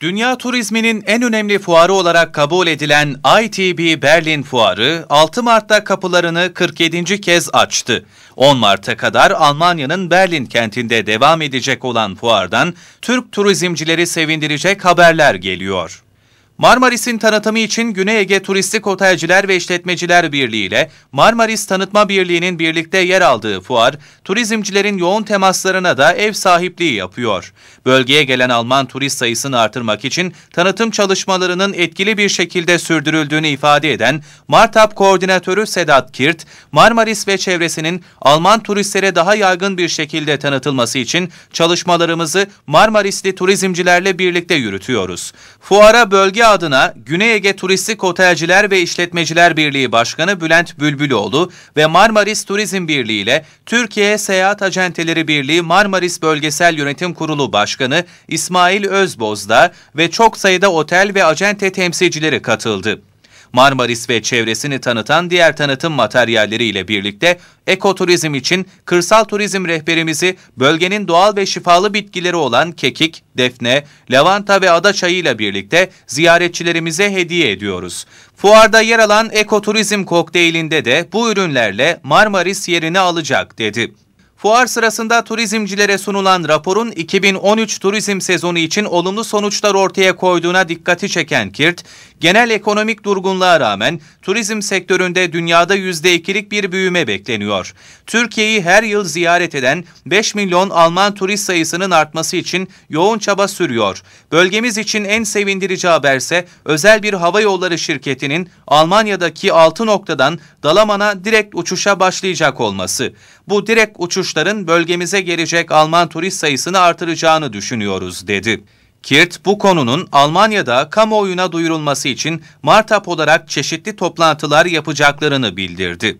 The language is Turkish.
Dünya turizminin en önemli fuarı olarak kabul edilen ITB Berlin Fuarı 6 Mart'ta kapılarını 47. kez açtı. 10 Mart'a kadar Almanya'nın Berlin kentinde devam edecek olan fuardan Türk turizmcileri sevindirecek haberler geliyor. Marmaris'in tanıtımı için Güney Ege Turistik Otelciler ve İşletmeciler Birliği ile Marmaris Tanıtma Birliği'nin birlikte yer aldığı fuar, turizmcilerin yoğun temaslarına da ev sahipliği yapıyor. Bölgeye gelen Alman turist sayısını artırmak için tanıtım çalışmalarının etkili bir şekilde sürdürüldüğünü ifade eden Martap Koordinatörü Sedat Kirt, Marmaris ve çevresinin Alman turistlere daha yaygın bir şekilde tanıtılması için çalışmalarımızı Marmarisli turizmcilerle birlikte yürütüyoruz. Fuara bölge adına Güney Ege Turistik Otelciler ve İşletmeciler Birliği Başkanı Bülent Bülbüloğlu ve Marmaris Turizm Birliği ile Türkiye Seyahat Acenteleri Birliği Marmaris Bölgesel Yönetim Kurulu Başkanı İsmail Özbozda ve çok sayıda otel ve acente temsilcileri katıldı. Marmaris ve çevresini tanıtan diğer tanıtım materyalleriyle birlikte ekoturizm için kırsal turizm rehberimizi bölgenin doğal ve şifalı bitkileri olan kekik, defne, lavanta ve ada çayı ile birlikte ziyaretçilerimize hediye ediyoruz. Fuarda yer alan ekoturizm kokteylinde de bu ürünlerle Marmaris yerini alacak dedi. Fuar sırasında turizmcilere sunulan raporun 2013 turizm sezonu için olumlu sonuçlar ortaya koyduğuna dikkati çeken Kirt, genel ekonomik durgunluğa rağmen turizm sektöründe dünyada %2'lik bir büyüme bekleniyor. Türkiye'yi her yıl ziyaret eden 5 milyon Alman turist sayısının artması için yoğun çaba sürüyor. Bölgemiz için en sevindirici haberse özel bir hava yolları şirketinin Almanya'daki 6 noktadan Dalaman'a direkt uçuşa başlayacak olması. Bu direkt uçuşların bölgemize gelecek Alman turist sayısını artıracağını düşünüyoruz dedi. Kirt bu konunun Almanya'da kamuoyuna duyurulması için Martap olarak çeşitli toplantılar yapacaklarını bildirdi.